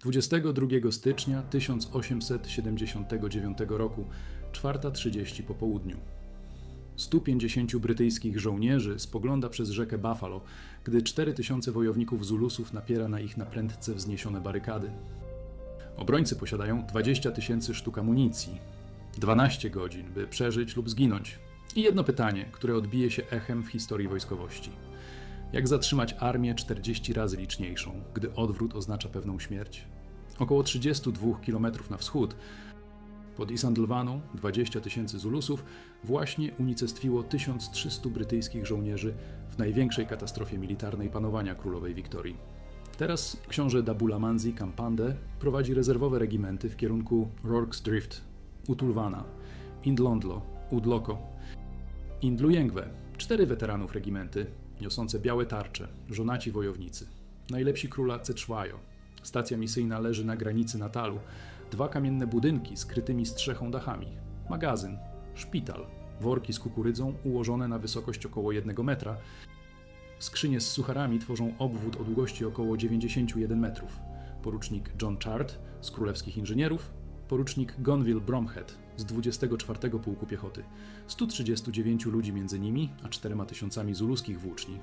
22 stycznia 1879 roku, 4.30 po południu. 150 brytyjskich żołnierzy spogląda przez rzekę Buffalo, gdy 4000 wojowników Zulusów napiera na ich na prędce wzniesione barykady. Obrońcy posiadają 20 tysięcy sztuk amunicji, 12 godzin, by przeżyć lub zginąć. I jedno pytanie, które odbije się echem w historii wojskowości. Jak zatrzymać armię 40 razy liczniejszą, gdy odwrót oznacza pewną śmierć? Około 32 km na wschód, pod Isandlwaną, 20 tysięcy Zulusów, właśnie unicestwiło 1300 brytyjskich żołnierzy w największej katastrofie militarnej panowania królowej Wiktorii. Teraz książę Dabula Manzi Kampande prowadzi rezerwowe regimenty w kierunku Rorke's Drift, Utulwana, Indlondlo, Udloko, Indlujęgwe. Cztery weteranów regimenty, niosące białe tarcze, żonaci wojownicy. Najlepsi króla Ceczwajo. Stacja misyjna leży na granicy Natalu. Dwa kamienne budynki z krytymi strzechą dachami. Magazyn, szpital, worki z kukurydzą ułożone na wysokość około 1 metra. Skrzynie z sucharami tworzą obwód o długości około 91 metrów. Porucznik John Chart z Królewskich Inżynierów, porucznik Gonville Bromhead z 24 Pułku Piechoty, 139 ludzi między nimi a 4 tysiącami zuluskich włóczni.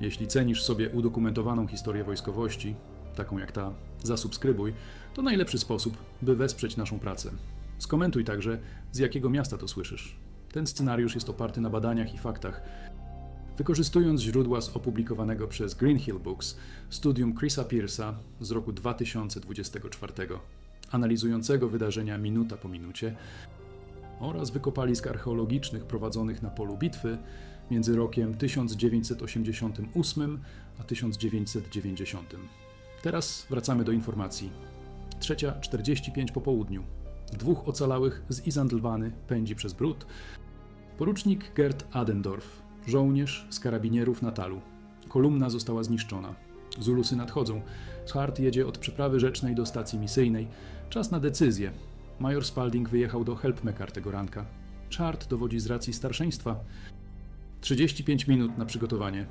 Jeśli cenisz sobie udokumentowaną historię wojskowości, taką jak ta, zasubskrybuj, to najlepszy sposób, by wesprzeć naszą pracę. Skomentuj także, z jakiego miasta to słyszysz. Ten scenariusz jest oparty na badaniach i faktach. Wykorzystując źródła z opublikowanego przez Green Hill Books studium Chrisa Pearsa z roku 2024, analizującego wydarzenia minuta po minucie oraz wykopalisk archeologicznych prowadzonych na polu bitwy między rokiem 1988 a 1990. Teraz wracamy do informacji. Trzecia 45 po południu. Dwóch ocalałych z Isandlwany pędzi przez brud. Porucznik Gerd Adendorf, żołnierz z karabinierów Natalu. Kolumna została zniszczona. Zulusy nadchodzą. Hart jedzie od przeprawy rzecznej do stacji misyjnej. Czas na decyzję. Major Spalding wyjechał do Helpmekar tego ranka. Chart dowodzi z racji starszeństwa. 35 minut na przygotowanie.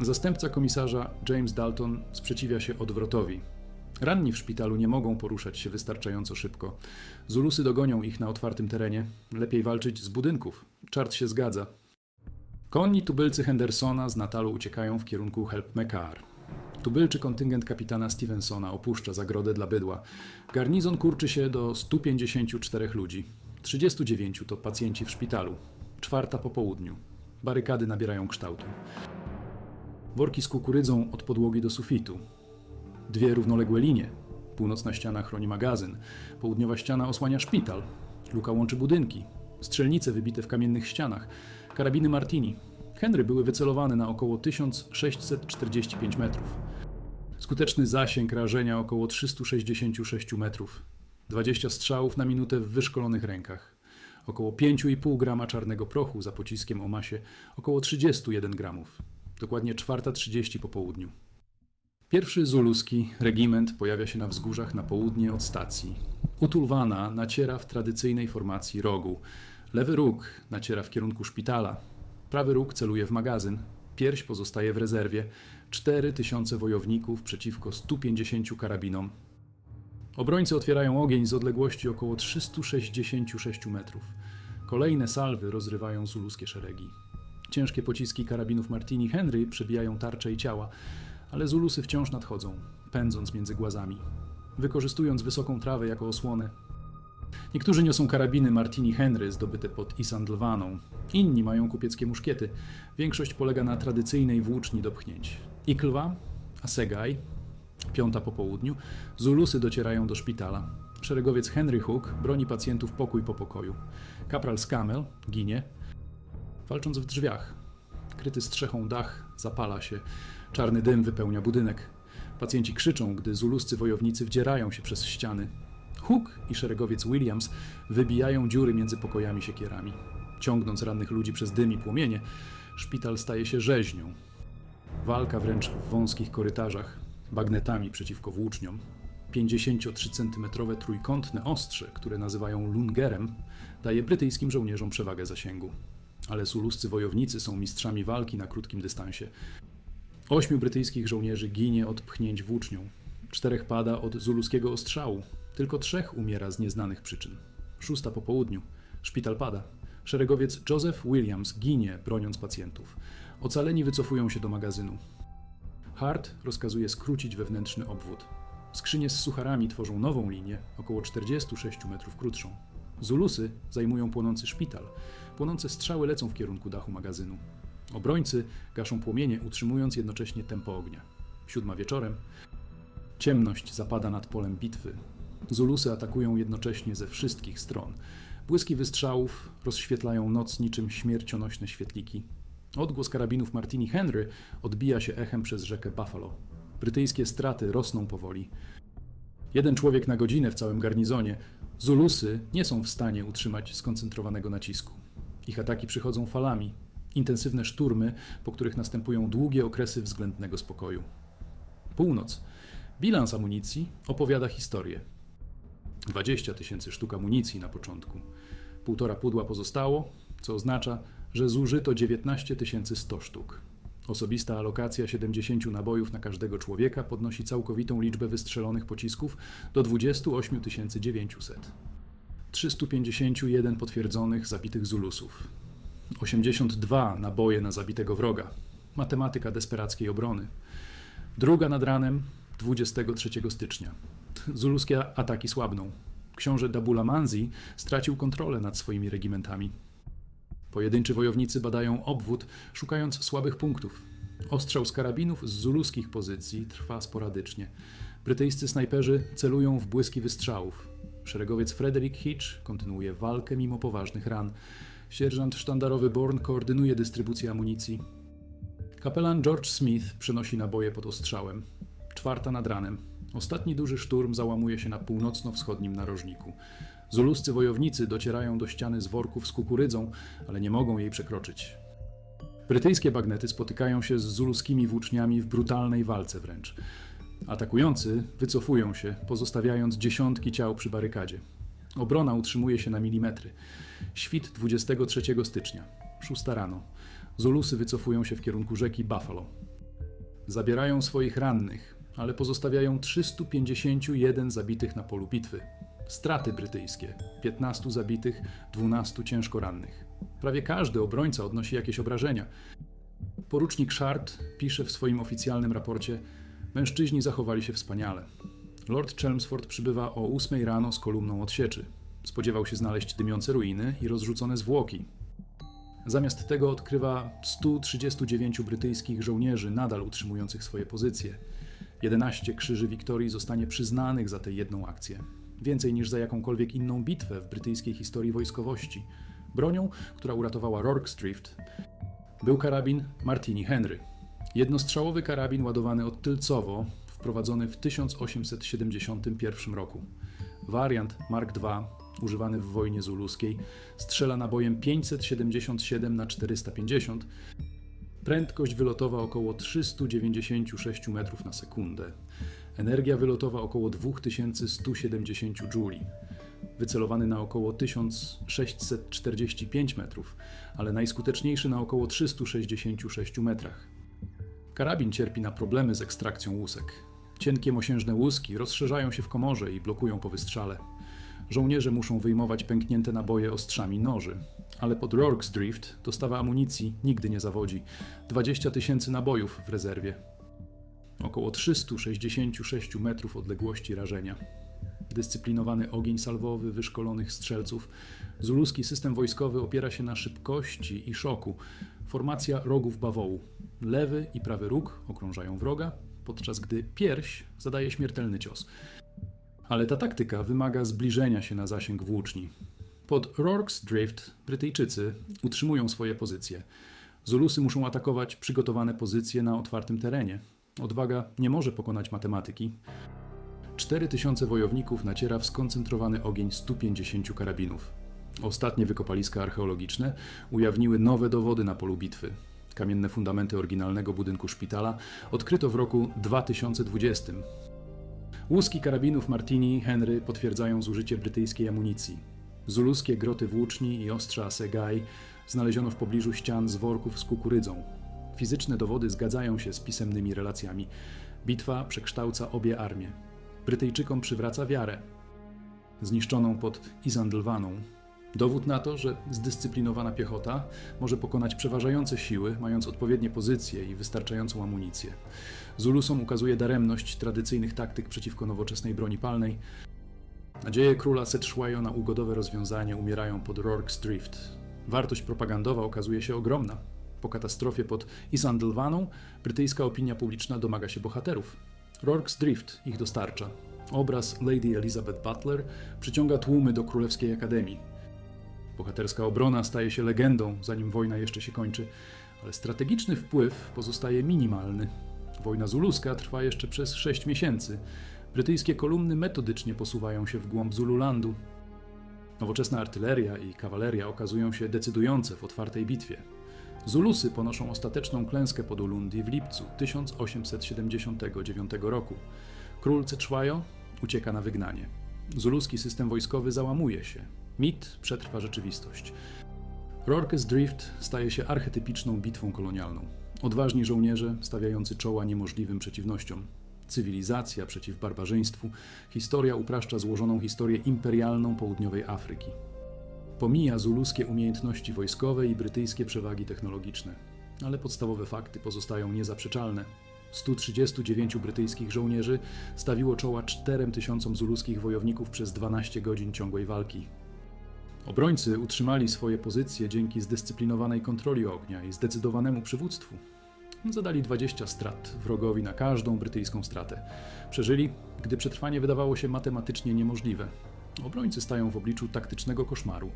Zastępca komisarza James Dalton sprzeciwia się odwrotowi. Ranni w szpitalu nie mogą poruszać się wystarczająco szybko. Zulusy dogonią ich na otwartym terenie. Lepiej walczyć z budynków. Czart się zgadza. Konni tubylcy Hendersona z Natalu uciekają w kierunku Helpmekar. Tubylczy kontyngent kapitana Stevensona opuszcza zagrodę dla bydła. Garnizon kurczy się do 154 ludzi. 39 to pacjenci w szpitalu. Czwarta po południu. Barykady nabierają kształtu. Worki z kukurydzą od podłogi do sufitu. Dwie równoległe linie. Północna ściana chroni magazyn, południowa ściana osłania szpital. Luka łączy budynki. Strzelnice wybite w kamiennych ścianach. Karabiny Martini. Henry były wycelowane na około 1645 metrów. Skuteczny zasięg rażenia około 366 metrów. 20 strzałów na minutę w wyszkolonych rękach. Około 5,5 grama czarnego prochu za pociskiem o masie około 31 gramów. Dokładnie 4.30 po południu. Pierwszy zuluski regiment pojawia się na wzgórzach na południe od stacji. Utulwana naciera w tradycyjnej formacji rogu. Lewy róg naciera w kierunku szpitala. Prawy róg celuje w magazyn. Pierś pozostaje w rezerwie. 4000 wojowników przeciwko 150 karabinom. Obrońcy otwierają ogień z odległości około 366 metrów. Kolejne salwy rozrywają zuluskie szeregi. Ciężkie pociski karabinów Martini Henry przebijają tarcze i ciała, ale Zulusy wciąż nadchodzą, pędząc między głazami, wykorzystując wysoką trawę jako osłonę. Niektórzy niosą karabiny Martini Henry zdobyte pod Isandlwaną, inni mają kupieckie muszkiety. Większość polega na tradycyjnej włóczni do pchnięć. Iklwa, Asegaj, piąta po południu, Zulusy docierają do szpitala. Szeregowiec Henry Hook broni pacjentów pokój po pokoju. Kapral Skamel ginie, walcząc w drzwiach. Kryty strzechą dach zapala się, czarny dym wypełnia budynek. Pacjenci krzyczą, gdy zuluscy wojownicy wdzierają się przez ściany. Hook i szeregowiec Williams wybijają dziury między pokojami siekierami. Ciągnąc rannych ludzi przez dym i płomienie, szpital staje się rzeźnią. Walka wręcz w wąskich korytarzach, bagnetami przeciwko włóczniom. 53-centymetrowe trójkątne ostrze, które nazywają lungerem, daje brytyjskim żołnierzom przewagę zasięgu. Ale suluscy wojownicy są mistrzami walki na krótkim dystansie. Ośmiu brytyjskich żołnierzy ginie od pchnięć włócznią. Czterech pada od zuluskiego ostrzału. Tylko trzech umiera z nieznanych przyczyn. Szósta po południu. Szpital pada. Szeregowiec Joseph Williams ginie, broniąc pacjentów. Ocaleni wycofują się do magazynu. Hart rozkazuje skrócić wewnętrzny obwód. Skrzynie z sucharami tworzą nową linię, około 46 metrów krótszą. Zulusy zajmują płonący szpital. Płonące strzały lecą w kierunku dachu magazynu. Obrońcy gaszą płomienie, utrzymując jednocześnie tempo ognia. Siódma wieczorem. Ciemność zapada nad polem bitwy. Zulusy atakują jednocześnie ze wszystkich stron. Błyski wystrzałów rozświetlają noc niczym śmiercionośne świetliki. Odgłos karabinów Martini Henry odbija się echem przez rzekę Buffalo. Brytyjskie straty rosną powoli. Jeden człowiek na godzinę w całym garnizonie. Zulusy nie są w stanie utrzymać skoncentrowanego nacisku. Ich ataki przychodzą falami, intensywne szturmy, po których następują długie okresy względnego spokoju. Północ. Bilans amunicji opowiada historię. 20 tysięcy sztuk amunicji na początku. Półtora pudła pozostało, co oznacza, że zużyto 19 100 sztuk. Osobista alokacja 70 nabojów na każdego człowieka podnosi całkowitą liczbę wystrzelonych pocisków do 28 900. 351 potwierdzonych zabitych Zulusów. 82 naboje na zabitego wroga. Matematyka desperackiej obrony. Druga nad ranem 23 stycznia. Zuluskie ataki słabną. Książę Dabula Manzi stracił kontrolę nad swoimi regimentami. Pojedynczy wojownicy badają obwód, szukając słabych punktów. Ostrzał z karabinów z zuluskich pozycji trwa sporadycznie. Brytyjscy snajperzy celują w błyski wystrzałów. Szeregowiec Frederick Hitch kontynuuje walkę mimo poważnych ran. Sierżant sztandarowy Bourne koordynuje dystrybucję amunicji. Kapelan George Smith przenosi naboje pod ostrzałem. Czwarta nad ranem. Ostatni duży szturm załamuje się na północno-wschodnim narożniku. Zuluscy wojownicy docierają do ściany z worków z kukurydzą, ale nie mogą jej przekroczyć. Brytyjskie bagnety spotykają się z zuluskimi włóczniami w brutalnej walce wręcz. Atakujący wycofują się, pozostawiając dziesiątki ciał przy barykadzie. Obrona utrzymuje się na milimetry. Świt 23 stycznia, 6 rano. Zulusy wycofują się w kierunku rzeki Buffalo. Zabierają swoich rannych, ale pozostawiają 351 zabitych na polu bitwy. Straty brytyjskie: 15 zabitych, 12 ciężko rannych. Prawie każdy obrońca odnosi jakieś obrażenia. Porucznik Shard pisze w swoim oficjalnym raporcie: Mężczyźni zachowali się wspaniale. Lord Chelmsford przybywa o 8 rano z kolumną odsieczy. Spodziewał się znaleźć dymiące ruiny i rozrzucone zwłoki. Zamiast tego odkrywa 139 brytyjskich żołnierzy nadal utrzymujących swoje pozycje. 11 krzyży Wiktorii zostanie przyznanych za tę jedną akcję. Więcej niż za jakąkolwiek inną bitwę w brytyjskiej historii wojskowości. Bronią, która uratowała Rorke's Drift, był karabin Martini Henry. Jednostrzałowy karabin ładowany odtylcowo, wprowadzony w 1871 roku. Wariant Mark II, używany w wojnie zuluskiej, strzela nabojem 577 na 450 Prędkość wylotowa około 396 metrów na sekundę. Energia wylotowa około 2170 jouli. Wycelowany na około 1645 metrów, ale najskuteczniejszy na około 366 metrach. Karabin cierpi na problemy z ekstrakcją łusek. Cienkie mosiężne łuski rozszerzają się w komorze i blokują po wystrzale. Żołnierze muszą wyjmować pęknięte naboje ostrzami noży, ale pod Rorke's Drift dostawa amunicji nigdy nie zawodzi. 20 tysięcy nabojów w rezerwie. Około 366 metrów odległości rażenia. Dyscyplinowany ogień salwowy wyszkolonych strzelców. Zuluski system wojskowy opiera się na szybkości i szoku. Formacja rogów bawołu. Lewy i prawy róg okrążają wroga, podczas gdy pierś zadaje śmiertelny cios. Ale ta taktyka wymaga zbliżenia się na zasięg włóczni. Pod Rorke's Drift Brytyjczycy utrzymują swoje pozycje. Zulusy muszą atakować przygotowane pozycje na otwartym terenie. Odwaga nie może pokonać matematyki. 4000 wojowników naciera w skoncentrowany ogień 150 karabinów. Ostatnie wykopaliska archeologiczne ujawniły nowe dowody na polu bitwy. Kamienne fundamenty oryginalnego budynku szpitala odkryto w roku 2020. Łuski karabinów Martini Henry potwierdzają zużycie brytyjskiej amunicji. Zuluskie groty włóczni i ostrza Segai znaleziono w pobliżu ścian z worków z kukurydzą. Fizyczne dowody zgadzają się z pisemnymi relacjami. Bitwa przekształca obie armie. Brytyjczykom przywraca wiarę. Zniszczoną pod Izandlwaną. Dowód na to, że zdyscyplinowana piechota może pokonać przeważające siły, mając odpowiednie pozycje i wystarczającą amunicję. Zulusom ukazuje daremność tradycyjnych taktyk przeciwko nowoczesnej broni palnej. Nadzieje króla Setshwayo na ugodowe rozwiązanie umierają pod Rorke's Drift. Wartość propagandowa okazuje się ogromna. Po katastrofie pod Isandlwaną brytyjska opinia publiczna domaga się bohaterów. Rorke's Drift ich dostarcza. Obraz Lady Elizabeth Butler przyciąga tłumy do Królewskiej Akademii. Bohaterska obrona staje się legendą, zanim wojna jeszcze się kończy, ale strategiczny wpływ pozostaje minimalny. Wojna zuluska trwa jeszcze przez 6 miesięcy. Brytyjskie kolumny metodycznie posuwają się w głąb Zululandu. Nowoczesna artyleria i kawaleria okazują się decydujące w otwartej bitwie. Zulusy ponoszą ostateczną klęskę pod Ulundi w lipcu 1879 roku. Król Ceczwajo ucieka na wygnanie. Zuluski system wojskowy załamuje się. Mit przetrwa rzeczywistość. Rorke's Drift staje się archetypiczną bitwą kolonialną. Odważni żołnierze stawiający czoła niemożliwym przeciwnościom. Cywilizacja przeciw barbarzyństwu. Historia upraszcza złożoną historię imperialną południowej Afryki. Pomija zuluskie umiejętności wojskowe i brytyjskie przewagi technologiczne, ale podstawowe fakty pozostają niezaprzeczalne. 139 brytyjskich żołnierzy stawiło czoła 4000 zuluskich wojowników przez 12 godzin ciągłej walki. Obrońcy utrzymali swoje pozycje dzięki zdyscyplinowanej kontroli ognia i zdecydowanemu przywództwu. Zadali 20 strat wrogowi na każdą brytyjską stratę. Przeżyli, gdy przetrwanie wydawało się matematycznie niemożliwe. Obrońcy stają w obliczu taktycznego koszmaru.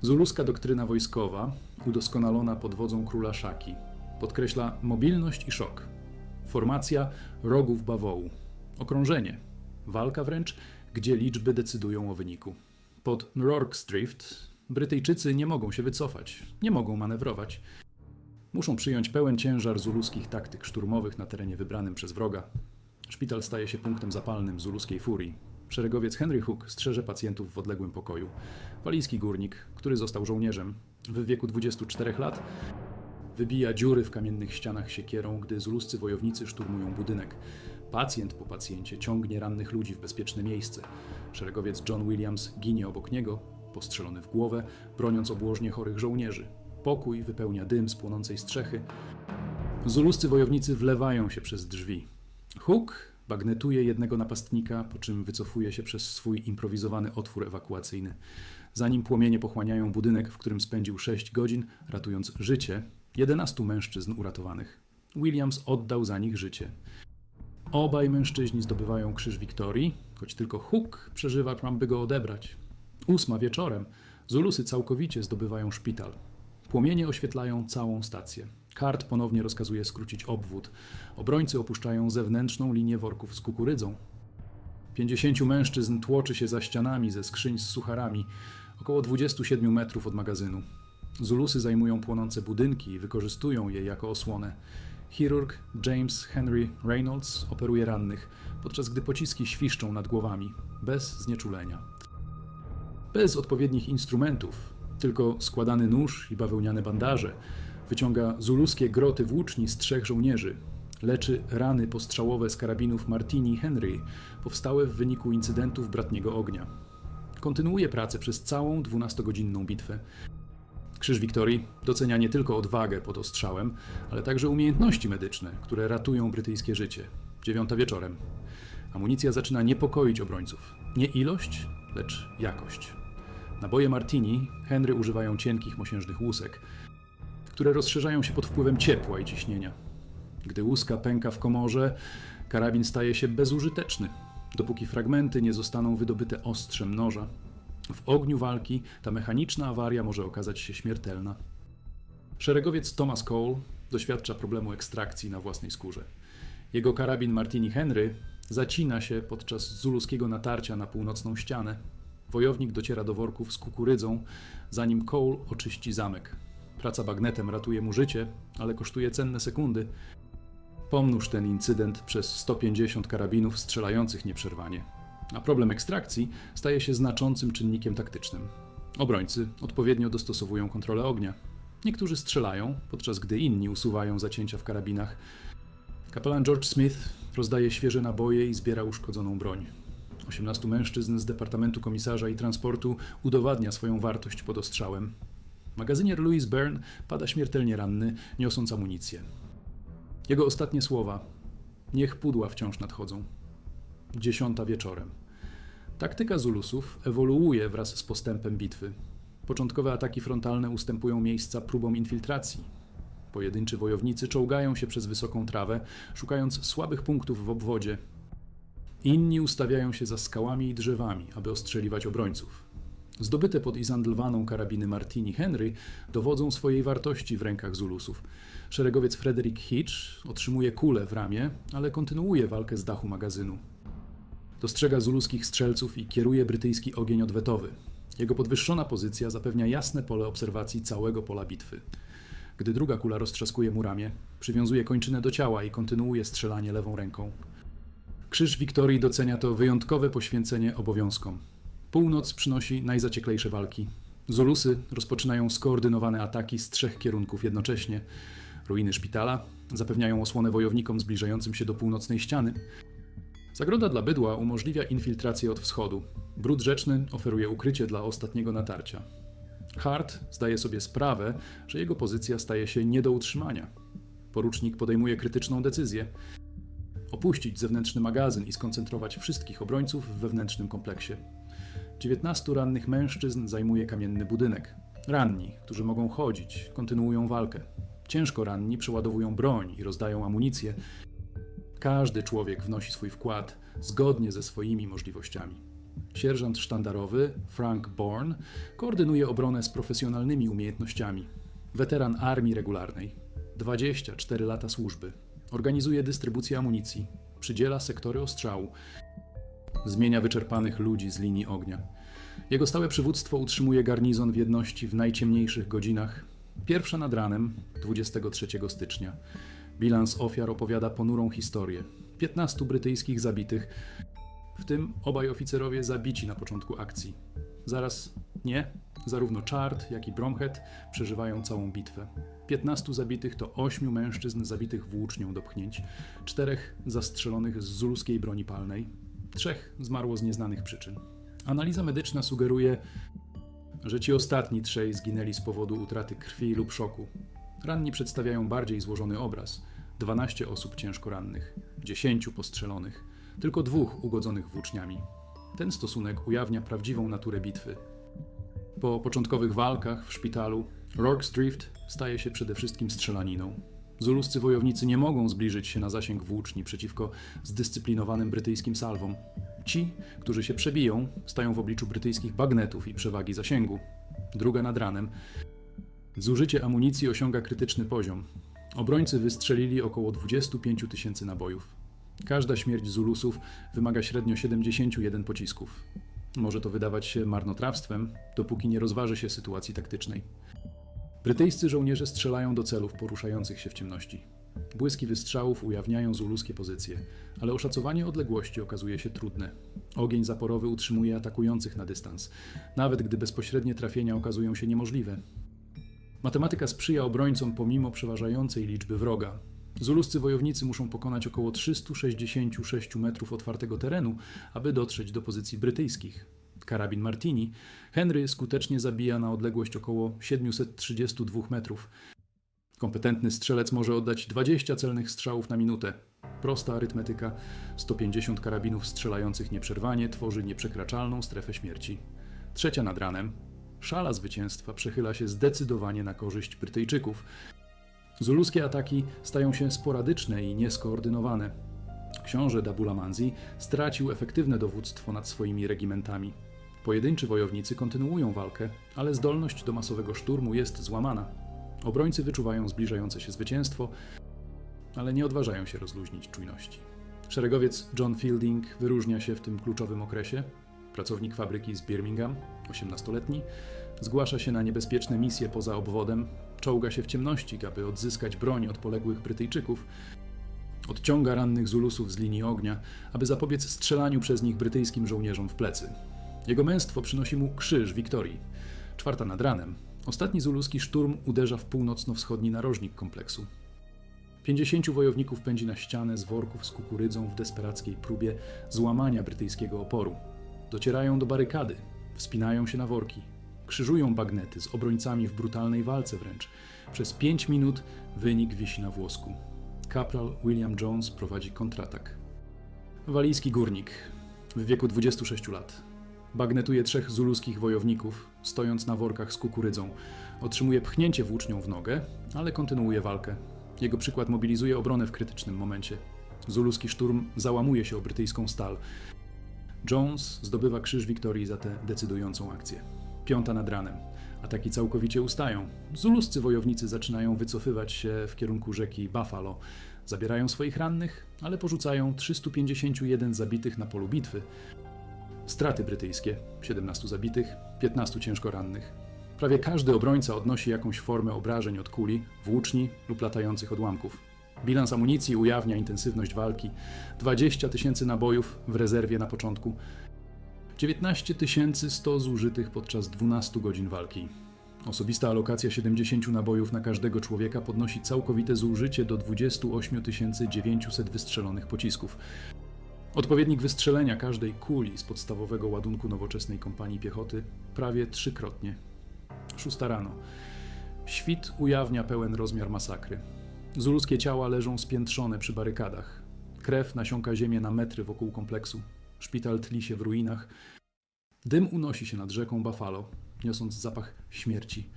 Zuluska doktryna wojskowa, udoskonalona pod wodzą króla Szaki, podkreśla mobilność i szok. Formacja rogów bawołu. Okrążenie. Walka wręcz, gdzie liczby decydują o wyniku. Pod Rorke's Drift Brytyjczycy nie mogą się wycofać, nie mogą manewrować. Muszą przyjąć pełen ciężar zuluskich taktyk szturmowych na terenie wybranym przez wroga. Szpital staje się punktem zapalnym zuluskiej furii. Szeregowiec Henry Hook strzeże pacjentów w odległym pokoju. Walijski górnik, który został żołnierzem, w wieku 24 lat wybija dziury w kamiennych ścianach siekierą, gdy zuluscy wojownicy szturmują budynek. Pacjent po pacjencie ciągnie rannych ludzi w bezpieczne miejsce. Szeregowiec John Williams ginie obok niego, postrzelony w głowę, broniąc obłożnie chorych żołnierzy. Pokój wypełnia dym z płonącej strzechy. Zuluscy wojownicy wlewają się przez drzwi. Hook bagnetuje jednego napastnika, po czym wycofuje się przez swój improwizowany otwór ewakuacyjny. Zanim płomienie pochłaniają budynek, w którym spędził 6 godzin, ratując życie 11 mężczyzn uratowanych. Williams oddał za nich życie. Obaj mężczyźni zdobywają Krzyż Wiktorii, choć tylko Hook przeżywa, by go odebrać. Ósma wieczorem Zulusy całkowicie zdobywają szpital. Płomienie oświetlają całą stację. Kart ponownie rozkazuje skrócić obwód. Obrońcy opuszczają zewnętrzną linię worków z kukurydzą. Pięćdziesięciu mężczyzn tłoczy się za ścianami ze skrzyń z sucharami, około 27 metrów od magazynu. Zulusy zajmują płonące budynki i wykorzystują je jako osłonę. Chirurg James Henry Reynolds operuje rannych, podczas gdy pociski świszczą nad głowami, bez znieczulenia. Bez odpowiednich instrumentów, tylko składany nóż i bawełniane bandaże, wyciąga zuluskie groty włóczni z trzech żołnierzy. Leczy rany postrzałowe z karabinów Martini Henry, powstałe w wyniku incydentów bratniego ognia. Kontynuuje pracę przez całą 12-godzinną bitwę. Krzyż Wiktorii docenia nie tylko odwagę pod ostrzałem, ale także umiejętności medyczne, które ratują brytyjskie życie. Dziewiąta wieczorem. Amunicja zaczyna niepokoić obrońców. Nie ilość, lecz jakość. Naboje Martini Henry używają cienkich, mosiężnych łusek, które rozszerzają się pod wpływem ciepła i ciśnienia. Gdy łuska pęka w komorze, karabin staje się bezużyteczny, dopóki fragmenty nie zostaną wydobyte ostrzem noża. W ogniu walki ta mechaniczna awaria może okazać się śmiertelna. Szeregowiec Thomas Cole doświadcza problemu ekstrakcji na własnej skórze. Jego karabin Martini Henry zacina się podczas zuluskiego natarcia na północną ścianę. Wojownik dociera do worków z kukurydzą, zanim Cole oczyści zamek. Praca bagnetem ratuje mu życie, ale kosztuje cenne sekundy. Pomnóż ten incydent przez 150 karabinów strzelających nieprzerwanie. A problem ekstrakcji staje się znaczącym czynnikiem taktycznym. Obrońcy odpowiednio dostosowują kontrolę ognia. Niektórzy strzelają, podczas gdy inni usuwają zacięcia w karabinach. Kapelan George Smith rozdaje świeże naboje i zbiera uszkodzoną broń. 18 mężczyzn z Departamentu Komisarza i Transportu udowadnia swoją wartość pod ostrzałem. Magazynier Louis Byrne pada śmiertelnie ranny, niosąc amunicję. Jego ostatnie słowa: Niech pudła wciąż nadchodzą. Dziesiąta wieczorem. Taktyka Zulusów ewoluuje wraz z postępem bitwy. Początkowe ataki frontalne ustępują miejsca próbom infiltracji. Pojedynczy wojownicy czołgają się przez wysoką trawę, szukając słabych punktów w obwodzie. Inni ustawiają się za skałami i drzewami, aby ostrzeliwać obrońców. Zdobyte pod Izandlwaną karabiny Martini Henry dowodzą swojej wartości w rękach Zulusów. Szeregowiec Frederick Hitch otrzymuje kulę w ramię, ale kontynuuje walkę z dachu magazynu. Dostrzega zuluskich strzelców i kieruje brytyjski ogień odwetowy. Jego podwyższona pozycja zapewnia jasne pole obserwacji całego pola bitwy. Gdy druga kula roztrzaskuje mu ramię, przywiązuje kończynę do ciała i kontynuuje strzelanie lewą ręką. Krzyż Wiktorii docenia to wyjątkowe poświęcenie obowiązkom. Północ przynosi najzacieklejsze walki. Zulusy rozpoczynają skoordynowane ataki z trzech kierunków jednocześnie. Ruiny szpitala zapewniają osłonę wojownikom zbliżającym się do północnej ściany. Zagroda dla bydła umożliwia infiltrację od wschodu. Brud rzeczny oferuje ukrycie dla ostatniego natarcia. Hart zdaje sobie sprawę, że jego pozycja staje się nie do utrzymania. Porucznik podejmuje krytyczną decyzję. Opuścić zewnętrzny magazyn i skoncentrować wszystkich obrońców w wewnętrznym kompleksie. 19 rannych mężczyzn zajmuje kamienny budynek. Ranni, którzy mogą chodzić, kontynuują walkę. Ciężko ranni przeładowują broń i rozdają amunicję. Każdy człowiek wnosi swój wkład zgodnie ze swoimi możliwościami. Sierżant sztandarowy Frank Bourne koordynuje obronę z profesjonalnymi umiejętnościami. Weteran armii regularnej, 24 lata służby. Organizuje dystrybucję amunicji, przydziela sektory ostrzału, zmienia wyczerpanych ludzi z linii ognia. Jego stałe przywództwo utrzymuje garnizon w jedności w najciemniejszych godzinach. Pierwsza nad ranem, 23 stycznia. Bilans ofiar opowiada ponurą historię. 15 brytyjskich zabitych, w tym obaj oficerowie zabici na początku akcji. Zaraz nie, zarówno Chart, jak i Bromhead przeżywają całą bitwę. 15 zabitych to 8 mężczyzn zabitych włócznią do pchnięć, czterech zastrzelonych z zuluskiej broni palnej, trzech zmarło z nieznanych przyczyn. Analiza medyczna sugeruje, że ci ostatni trzej zginęli z powodu utraty krwi lub szoku. Ranni przedstawiają bardziej złożony obraz. 12 osób ciężko rannych, 10 postrzelonych, tylko dwóch ugodzonych włóczniami. Ten stosunek ujawnia prawdziwą naturę bitwy. Po początkowych walkach w szpitalu, Rorke's Drift staje się przede wszystkim strzelaniną. Zuluscy wojownicy nie mogą zbliżyć się na zasięg włóczni przeciwko zdyscyplinowanym brytyjskim salwom. Ci, którzy się przebiją, stają w obliczu brytyjskich bagnetów i przewagi zasięgu. Druga nad ranem. Zużycie amunicji osiąga krytyczny poziom. Obrońcy wystrzelili około 25 tysięcy nabojów. Każda śmierć Zulusów wymaga średnio 71 pocisków. Może to wydawać się marnotrawstwem, dopóki nie rozważy się sytuacji taktycznej. Brytyjscy żołnierze strzelają do celów poruszających się w ciemności. Błyski wystrzałów ujawniają zuluskie pozycje, ale oszacowanie odległości okazuje się trudne. Ogień zaporowy utrzymuje atakujących na dystans, nawet gdy bezpośrednie trafienia okazują się niemożliwe. Matematyka sprzyja obrońcom pomimo przeważającej liczby wroga. Zuluscy wojownicy muszą pokonać około 366 metrów otwartego terenu, aby dotrzeć do pozycji brytyjskich. Karabin Martini Henry skutecznie zabija na odległość około 732 metrów. Kompetentny strzelec może oddać 20 celnych strzałów na minutę. Prosta arytmetyka 150 karabinów strzelających nieprzerwanie tworzy nieprzekraczalną strefę śmierci. Trzecia nad ranem. Szala zwycięstwa przechyla się zdecydowanie na korzyść Brytyjczyków. Zuluskie ataki stają się sporadyczne i nieskoordynowane. Książę Dabulamanzi stracił efektywne dowództwo nad swoimi regimentami. Pojedynczy wojownicy kontynuują walkę, ale zdolność do masowego szturmu jest złamana. Obrońcy wyczuwają zbliżające się zwycięstwo, ale nie odważają się rozluźnić czujności. Szeregowiec John Fielding wyróżnia się w tym kluczowym okresie. Pracownik fabryki z Birmingham, 18-letni, zgłasza się na niebezpieczne misje poza obwodem, czołga się w ciemności, aby odzyskać broń od poległych Brytyjczyków, odciąga rannych Zulusów z linii ognia, aby zapobiec strzelaniu przez nich brytyjskim żołnierzom w plecy. Jego męstwo przynosi mu krzyż Wiktorii. Czwarta nad ranem. Ostatni zuluski szturm uderza w północno-wschodni narożnik kompleksu. 50 wojowników pędzi na ścianę z worków z kukurydzą w desperackiej próbie złamania brytyjskiego oporu. Docierają do barykady, wspinają się na worki, krzyżują bagnety z obrońcami w brutalnej walce wręcz. Przez 5 minut wynik wisi na włosku. Kapral William Jones prowadzi kontratak. Walijski górnik w wieku 26 lat. Bagnetuje trzech zuluskich wojowników, stojąc na workach z kukurydzą. Otrzymuje pchnięcie włócznią w nogę, ale kontynuuje walkę. Jego przykład mobilizuje obronę w krytycznym momencie. Zuluski szturm załamuje się o brytyjską stal. Jones zdobywa Krzyż Wiktorii za tę decydującą akcję. Piąta nad ranem. Ataki całkowicie ustają. Zuluscy wojownicy zaczynają wycofywać się w kierunku rzeki Buffalo. Zabierają swoich rannych, ale porzucają 351 zabitych na polu bitwy. Straty brytyjskie: 17 zabitych, 15 ciężko rannych. Prawie każdy obrońca odnosi jakąś formę obrażeń od kuli, włóczni lub latających odłamków. Bilans amunicji ujawnia intensywność walki. 20 tysięcy nabojów w rezerwie na początku. 19 100 zużytych podczas 12 godzin walki. Osobista alokacja 70 nabojów na każdego człowieka podnosi całkowite zużycie do 28 900 wystrzelonych pocisków. Odpowiednik wystrzelenia każdej kuli z podstawowego ładunku nowoczesnej kompanii piechoty prawie trzykrotnie. Szósta rano. Świt ujawnia pełen rozmiar masakry. Zuluskie ciała leżą spiętrzone przy barykadach. Krew nasiąka ziemię na metry wokół kompleksu. Szpital tli się w ruinach. Dym unosi się nad rzeką Buffalo, niosąc zapach śmierci.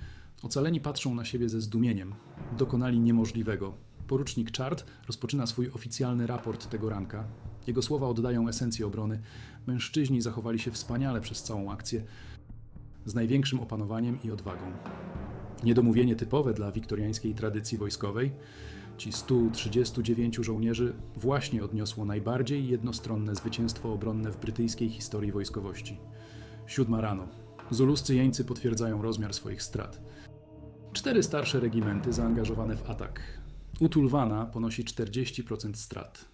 Ocaleni patrzą na siebie ze zdumieniem. Dokonali niemożliwego. Porucznik Chart rozpoczyna swój oficjalny raport tego ranka. Jego słowa oddają esencję obrony. Mężczyźni zachowali się wspaniale przez całą akcję, z największym opanowaniem i odwagą. Niedomówienie typowe dla wiktoriańskiej tradycji wojskowej. Ci 139 żołnierzy właśnie odniosło najbardziej jednostronne zwycięstwo obronne w brytyjskiej historii wojskowości. Siódma rano. Zuluscy jeńcy potwierdzają rozmiar swoich strat. Cztery starsze regimenty zaangażowane w atak. Utulwana ponosi 40% strat.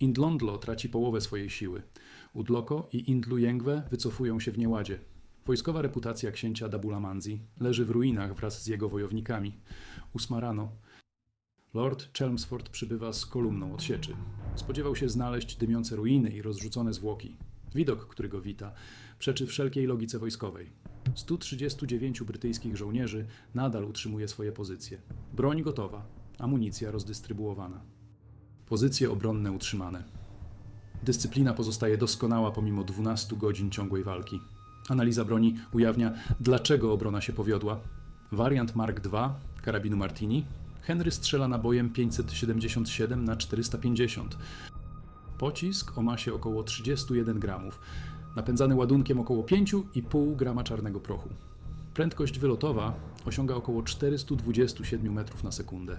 Indlondlo traci połowę swojej siły. Udloko i Indlujengwe wycofują się w nieładzie. Wojskowa reputacja księcia Dabulamanzi leży w ruinach wraz z jego wojownikami. Ósma rano. Lord Chelmsford przybywa z kolumną od sieczy. Spodziewał się znaleźć dymiące ruiny i rozrzucone zwłoki. Widok, który go wita, przeczy wszelkiej logice wojskowej. 139 brytyjskich żołnierzy nadal utrzymuje swoje pozycje. Broń gotowa, amunicja rozdystrybuowana. Pozycje obronne utrzymane. Dyscyplina pozostaje doskonała pomimo 12 godzin ciągłej walki. Analiza broni ujawnia, dlaczego obrona się powiodła. Wariant Mark II karabinu Martini. Henry strzela nabojem 577 na 450. Pocisk o masie około 31 gramów, napędzany ładunkiem około 5,5 grama czarnego prochu. Prędkość wylotowa osiąga około 427 metrów na sekundę.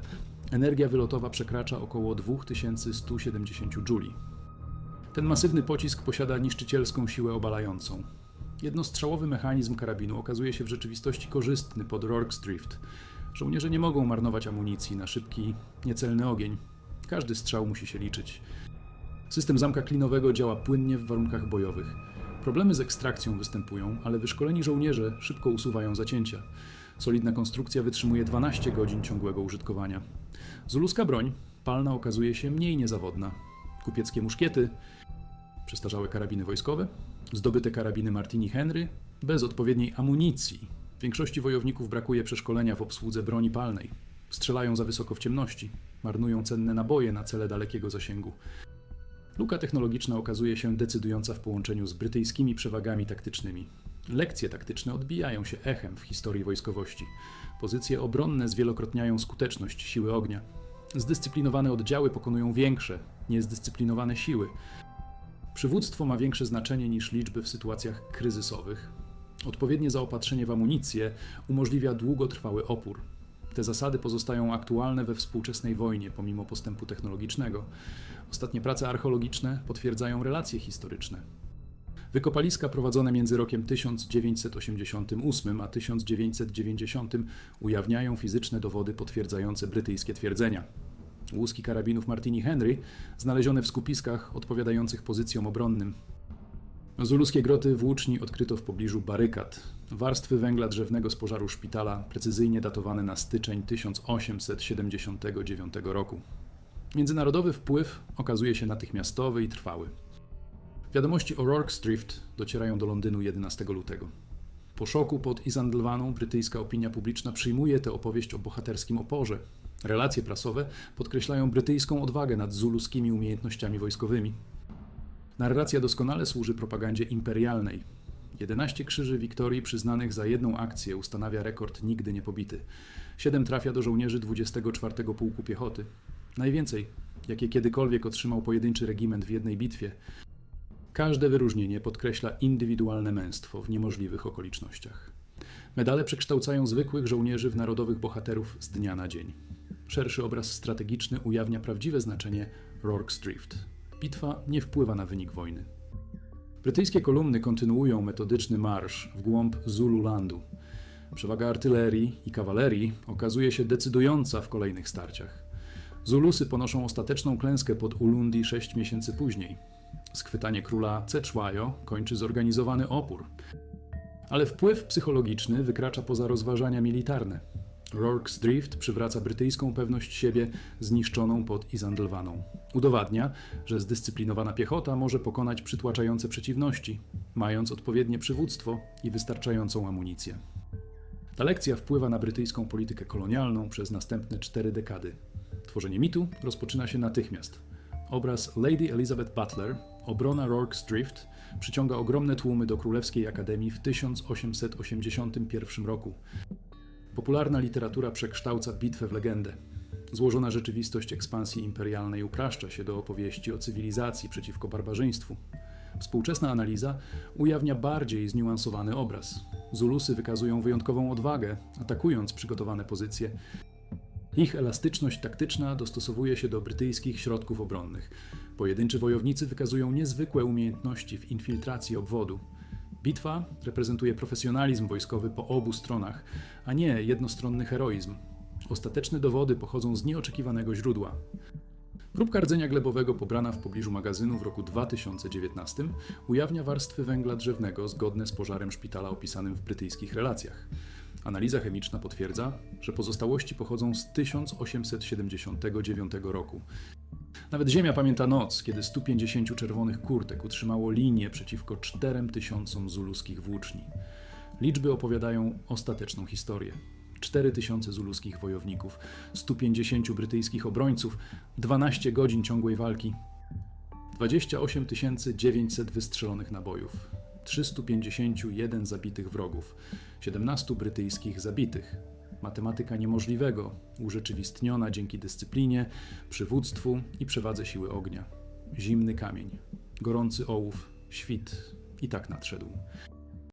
Energia wylotowa przekracza około 2170 jouli. Ten masywny pocisk posiada niszczycielską siłę obalającą. Jednostrzałowy mechanizm karabinu okazuje się w rzeczywistości korzystny pod Rorke's Drift. Żołnierze nie mogą marnować amunicji na szybki, niecelny ogień. Każdy strzał musi się liczyć. System zamka klinowego działa płynnie w warunkach bojowych. Problemy z ekstrakcją występują, ale wyszkoleni żołnierze szybko usuwają zacięcia. Solidna konstrukcja wytrzymuje 12 godzin ciągłego użytkowania. Zuluska broń palna okazuje się mniej niezawodna. Kupieckie muszkiety, przestarzałe karabiny wojskowe, zdobyte karabiny Martini Henry, bez odpowiedniej amunicji. Większości wojowników brakuje przeszkolenia w obsłudze broni palnej. Strzelają za wysoko w ciemności, marnują cenne naboje na cele dalekiego zasięgu. Luka technologiczna okazuje się decydująca w połączeniu z brytyjskimi przewagami taktycznymi. Lekcje taktyczne odbijają się echem w historii wojskowości. Pozycje obronne zwielokrotniają skuteczność siły ognia. Zdyscyplinowane oddziały pokonują większe, niezdyscyplinowane siły. Przywództwo ma większe znaczenie niż liczby w sytuacjach kryzysowych. Odpowiednie zaopatrzenie w amunicję umożliwia długotrwały opór. Te zasady pozostają aktualne we współczesnej wojnie, pomimo postępu technologicznego. Ostatnie prace archeologiczne potwierdzają relacje historyczne. Wykopaliska prowadzone między rokiem 1988 a 1990 ujawniają fizyczne dowody potwierdzające brytyjskie twierdzenia. Łuski karabinów Martini Henry znalezione w skupiskach odpowiadających pozycjom obronnym. Zuluskie groty włóczni odkryto w pobliżu barykad. Warstwy węgla drzewnego z pożaru szpitala precyzyjnie datowane na styczeń 1879 roku. Międzynarodowy wpływ okazuje się natychmiastowy i trwały. Wiadomości o Rorke's Drift docierają do Londynu 11 lutego. Po szoku pod Isandlwaną brytyjska opinia publiczna przyjmuje tę opowieść o bohaterskim oporze. Relacje prasowe podkreślają brytyjską odwagę nad zuluskimi umiejętnościami wojskowymi. Narracja doskonale służy propagandzie imperialnej. 11 krzyży Wiktorii przyznanych za jedną akcję ustanawia rekord nigdy nie pobity. 7 trafia do żołnierzy 24 Pułku Piechoty. Najwięcej, jakie kiedykolwiek otrzymał pojedynczy regiment w jednej bitwie. Każde wyróżnienie podkreśla indywidualne męstwo w niemożliwych okolicznościach. Medale przekształcają zwykłych żołnierzy w narodowych bohaterów z dnia na dzień. Szerszy obraz strategiczny ujawnia prawdziwe znaczenie Rorke's Drift. Bitwa nie wpływa na wynik wojny. Brytyjskie kolumny kontynuują metodyczny marsz w głąb Zululandu. Przewaga artylerii i kawalerii okazuje się decydująca w kolejnych starciach. Zulusy ponoszą ostateczną klęskę pod Ulundi sześć miesięcy później. Schwytanie króla Ceczłajo kończy zorganizowany opór. Ale wpływ psychologiczny wykracza poza rozważania militarne. Rorke's Drift przywraca brytyjską pewność siebie zniszczoną pod Isandlwaną. Udowadnia, że zdyscyplinowana piechota może pokonać przytłaczające przeciwności, mając odpowiednie przywództwo i wystarczającą amunicję. Ta lekcja wpływa na brytyjską politykę kolonialną przez następne cztery dekady. Tworzenie mitu rozpoczyna się natychmiast. Obraz Lady Elizabeth Butler, obrona Rorke's Drift, przyciąga ogromne tłumy do Królewskiej Akademii w 1881 roku. Popularna literatura przekształca bitwę w legendę. Złożona rzeczywistość ekspansji imperialnej upraszcza się do opowieści o cywilizacji przeciwko barbarzyństwu. Współczesna analiza ujawnia bardziej zniuansowany obraz. Zulusy wykazują wyjątkową odwagę, atakując przygotowane pozycje. Ich elastyczność taktyczna dostosowuje się do brytyjskich środków obronnych. Pojedynczy wojownicy wykazują niezwykłe umiejętności w infiltracji obwodu. Bitwa reprezentuje profesjonalizm wojskowy po obu stronach, a nie jednostronny heroizm. Ostateczne dowody pochodzą z nieoczekiwanego źródła. Próbka rdzenia glebowego pobrana w pobliżu magazynu w roku 2019 ujawnia warstwy węgla drzewnego zgodne z pożarem szpitala opisanym w brytyjskich relacjach. Analiza chemiczna potwierdza, że pozostałości pochodzą z 1879 roku. Nawet Ziemia pamięta noc, kiedy 150 czerwonych kurtek utrzymało linię przeciwko 4000 zuluskich włóczni. Liczby opowiadają ostateczną historię. 4000 zuluskich wojowników, 150 brytyjskich obrońców, 12 godzin ciągłej walki, 28 900 wystrzelonych nabojów, 351 zabitych wrogów, 17 brytyjskich zabitych. Matematyka niemożliwego, urzeczywistniona dzięki dyscyplinie, przywództwu i przewadze siły ognia. Zimny kamień, gorący ołów, świt i tak nadszedł.